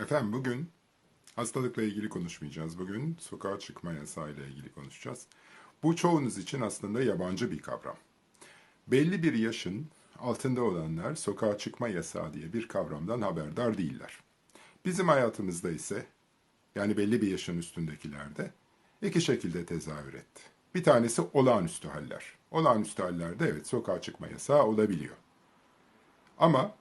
Efendim bugün hastalıkla ilgili konuşmayacağız. Bugün sokağa çıkma yasağı ile ilgili konuşacağız. Bu çoğunuz için aslında yabancı bir kavram. Belli bir yaşın altında olanlar sokağa çıkma yasağı diye bir kavramdan haberdar değiller. Bizim hayatımızda ise yani belli bir yaşın üstündekilerde iki şekilde tezahür etti. Bir tanesi olağanüstü haller. Olağanüstü hallerde evet sokağa çıkma yasağı olabiliyor. Ama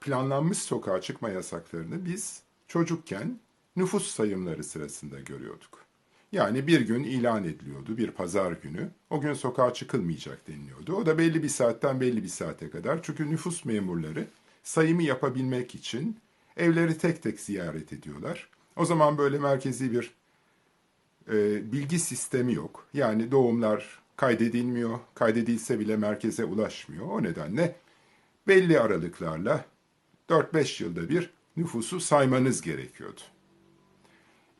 planlanmış sokağa çıkma yasaklarını biz çocukken nüfus sayımları sırasında görüyorduk. Yani bir gün ilan ediliyordu, bir pazar günü. O gün sokağa çıkılmayacak deniliyordu. O da belli bir saatten belli bir saate kadar. Çünkü nüfus memurları sayımı yapabilmek için evleri tek tek ziyaret ediyorlar. O zaman böyle merkezi bir e, bilgi sistemi yok. Yani doğumlar kaydedilmiyor, kaydedilse bile merkeze ulaşmıyor. O nedenle belli aralıklarla 4-5 yılda bir nüfusu saymanız gerekiyordu.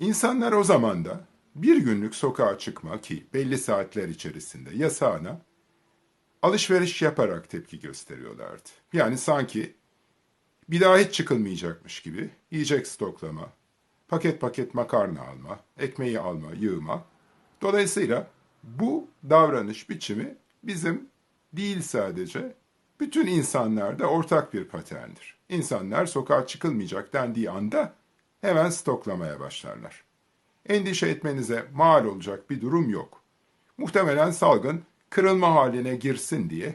İnsanlar o zaman da bir günlük sokağa çıkma ki belli saatler içerisinde yasağına alışveriş yaparak tepki gösteriyorlardı. Yani sanki bir daha hiç çıkılmayacakmış gibi yiyecek stoklama, paket paket makarna alma, ekmeği alma, yığma. Dolayısıyla bu davranış biçimi bizim değil sadece bütün insanlarda ortak bir paterndir. İnsanlar sokağa çıkılmayacak dendiği anda hemen stoklamaya başlarlar. Endişe etmenize mal olacak bir durum yok. Muhtemelen salgın kırılma haline girsin diye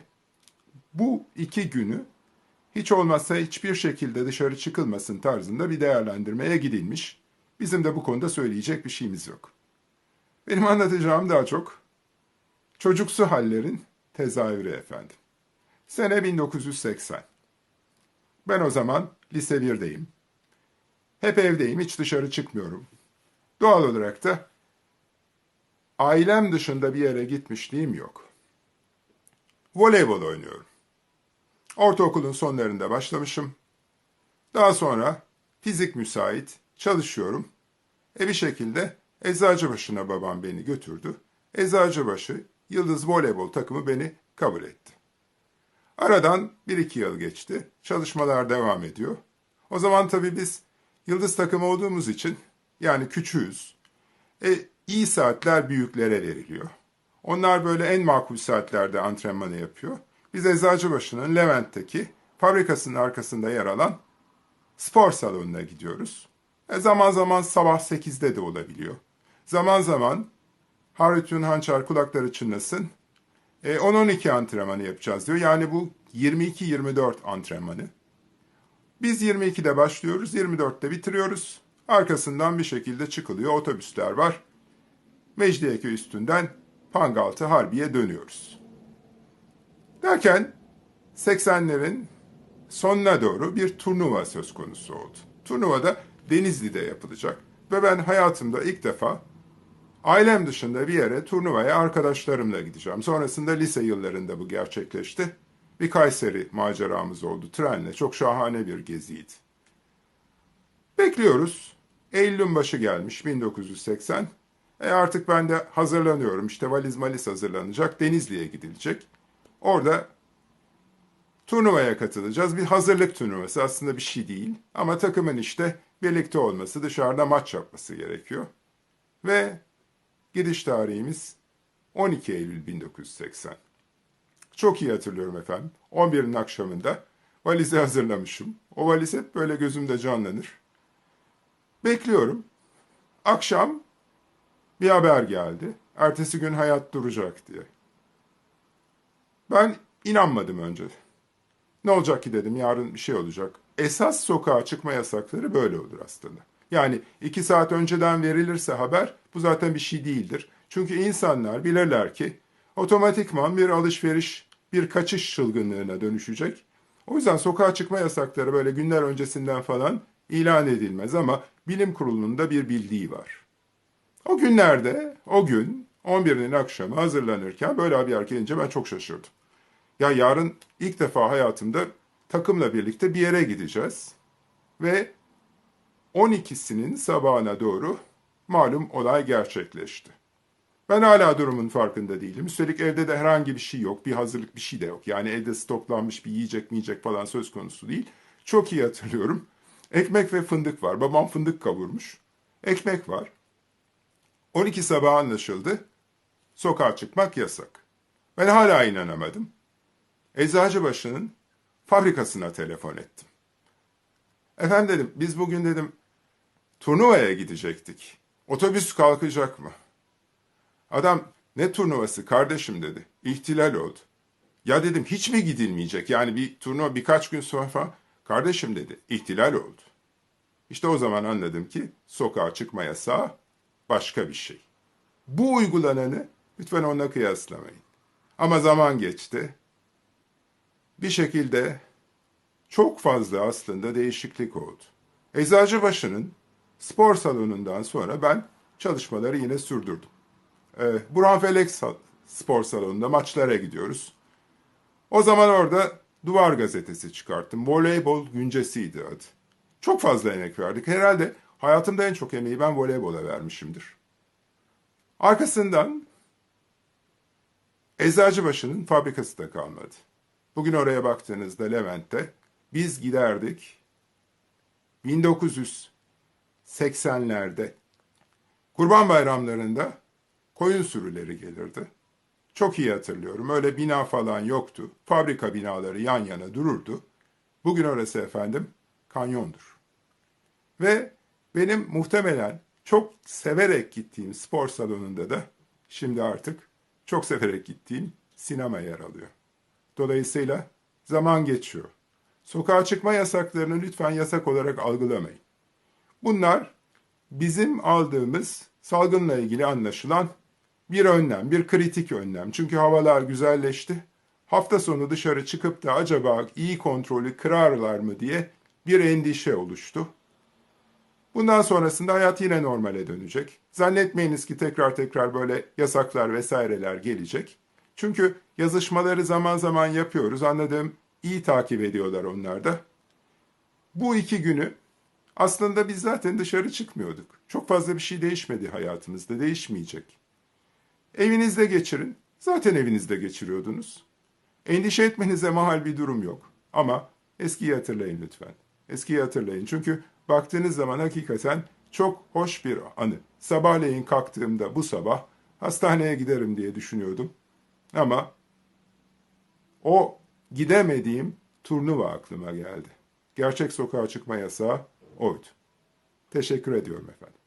bu iki günü hiç olmazsa hiçbir şekilde dışarı çıkılmasın tarzında bir değerlendirmeye gidilmiş. Bizim de bu konuda söyleyecek bir şeyimiz yok. Benim anlatacağım daha çok çocuksu hallerin tezahürü efendim. Sene 1980. Ben o zaman lise 1'deyim. Hep evdeyim, hiç dışarı çıkmıyorum. Doğal olarak da ailem dışında bir yere gitmişliğim yok. Voleybol oynuyorum. Ortaokulun sonlarında başlamışım. Daha sonra fizik müsait, çalışıyorum. E bir şekilde Eczacıbaşı'na babam beni götürdü. Eczacıbaşı Yıldız Voleybol takımı beni kabul etti. Aradan bir iki yıl geçti. Çalışmalar devam ediyor. O zaman tabii biz yıldız takımı olduğumuz için yani küçüğüz. E, iyi saatler büyüklere veriliyor. Onlar böyle en makul saatlerde antrenmanı yapıyor. Biz Eczacıbaşı'nın Levent'teki fabrikasının arkasında yer alan spor salonuna gidiyoruz. E zaman zaman sabah 8'de de olabiliyor. Zaman zaman Harutun Hançer kulakları çınlasın e, 10-12 antrenmanı yapacağız diyor. Yani bu 22-24 antrenmanı. Biz 22'de başlıyoruz, 24'te bitiriyoruz. Arkasından bir şekilde çıkılıyor, otobüsler var. Mecidiyeköy üstünden Pangaltı Harbiye dönüyoruz. Derken 80'lerin sonuna doğru bir turnuva söz konusu oldu. Turnuvada Denizli'de yapılacak ve ben hayatımda ilk defa Ailem dışında bir yere turnuvaya arkadaşlarımla gideceğim. Sonrasında lise yıllarında bu gerçekleşti. Bir Kayseri maceramız oldu trenle. Çok şahane bir geziydi. Bekliyoruz. Eylül'ün başı gelmiş 1980. E artık ben de hazırlanıyorum. İşte valiz malis hazırlanacak. Denizli'ye gidilecek. Orada turnuvaya katılacağız. Bir hazırlık turnuvası aslında bir şey değil. Ama takımın işte birlikte olması, dışarıda maç yapması gerekiyor. Ve Gidiş tarihimiz 12 Eylül 1980. Çok iyi hatırlıyorum efendim. 11'in akşamında valizi hazırlamışım. O valiz hep böyle gözümde canlanır. Bekliyorum. Akşam bir haber geldi. Ertesi gün hayat duracak diye. Ben inanmadım önce. Ne olacak ki dedim yarın bir şey olacak. Esas sokağa çıkma yasakları böyle olur aslında. Yani iki saat önceden verilirse haber bu zaten bir şey değildir. Çünkü insanlar bilirler ki otomatikman bir alışveriş, bir kaçış çılgınlığına dönüşecek. O yüzden sokağa çıkma yasakları böyle günler öncesinden falan ilan edilmez ama bilim kurulunun da bir bildiği var. O günlerde, o gün 11'inin akşamı hazırlanırken böyle haber gelince ben çok şaşırdım. Ya yarın ilk defa hayatımda takımla birlikte bir yere gideceğiz ve 12'sinin sabahına doğru malum olay gerçekleşti. Ben hala durumun farkında değilim. Üstelik evde de herhangi bir şey yok, bir hazırlık bir şey de yok. Yani evde stoklanmış bir yiyecek mi yiyecek falan söz konusu değil. Çok iyi hatırlıyorum. Ekmek ve fındık var. Babam fındık kavurmuş. Ekmek var. 12 sabah anlaşıldı. Sokağa çıkmak yasak. Ben hala inanamadım. Eczacıbaşı'nın fabrikasına telefon ettim. Efendim dedim, biz bugün dedim turnuvaya gidecektik. Otobüs kalkacak mı? Adam ne turnuvası kardeşim dedi. İhtilal oldu. Ya dedim hiç mi gidilmeyecek? Yani bir turnuva birkaç gün sonra. Kardeşim dedi ihtilal oldu. İşte o zaman anladım ki sokağa çıkma yasağı başka bir şey. Bu uygulananı lütfen onunla kıyaslamayın. Ama zaman geçti. Bir şekilde çok fazla aslında değişiklik oldu. Eczacıbaşı'nın spor salonundan sonra ben çalışmaları yine sürdürdüm. Ee, Burhan Felek spor salonunda maçlara gidiyoruz. O zaman orada Duvar gazetesi çıkarttım. Voleybol güncesiydi adı. Çok fazla emek verdik. Herhalde hayatımda en çok emeği ben voleybola vermişimdir. Arkasından Eczacıbaşı'nın fabrikası da kalmadı. Bugün oraya baktığınızda Levent'te biz giderdik 1980'lerde Kurban bayramlarında koyun sürüleri gelirdi. Çok iyi hatırlıyorum. Öyle bina falan yoktu. Fabrika binaları yan yana dururdu. Bugün orası efendim kanyondur. Ve benim muhtemelen çok severek gittiğim spor salonunda da şimdi artık çok severek gittiğim sinema yer alıyor. Dolayısıyla zaman geçiyor. Sokağa çıkma yasaklarını lütfen yasak olarak algılamayın. Bunlar bizim aldığımız salgınla ilgili anlaşılan bir önlem, bir kritik önlem. Çünkü havalar güzelleşti. Hafta sonu dışarı çıkıp da acaba iyi kontrolü kırarlar mı diye bir endişe oluştu. Bundan sonrasında hayat yine normale dönecek. Zannetmeyiniz ki tekrar tekrar böyle yasaklar vesaireler gelecek. Çünkü yazışmaları zaman zaman yapıyoruz. Anladığım iyi takip ediyorlar onlar da. Bu iki günü aslında biz zaten dışarı çıkmıyorduk. Çok fazla bir şey değişmedi hayatımızda, değişmeyecek. Evinizde geçirin. Zaten evinizde geçiriyordunuz. Endişe etmenize mahal bir durum yok. Ama eskiyi hatırlayın lütfen. Eskiyi hatırlayın. Çünkü baktığınız zaman hakikaten çok hoş bir anı. Sabahleyin kalktığımda bu sabah hastaneye giderim diye düşünüyordum. Ama o gidemediğim turnuva aklıma geldi. Gerçek sokağa çıkma yasağı oydu. Teşekkür ediyorum efendim.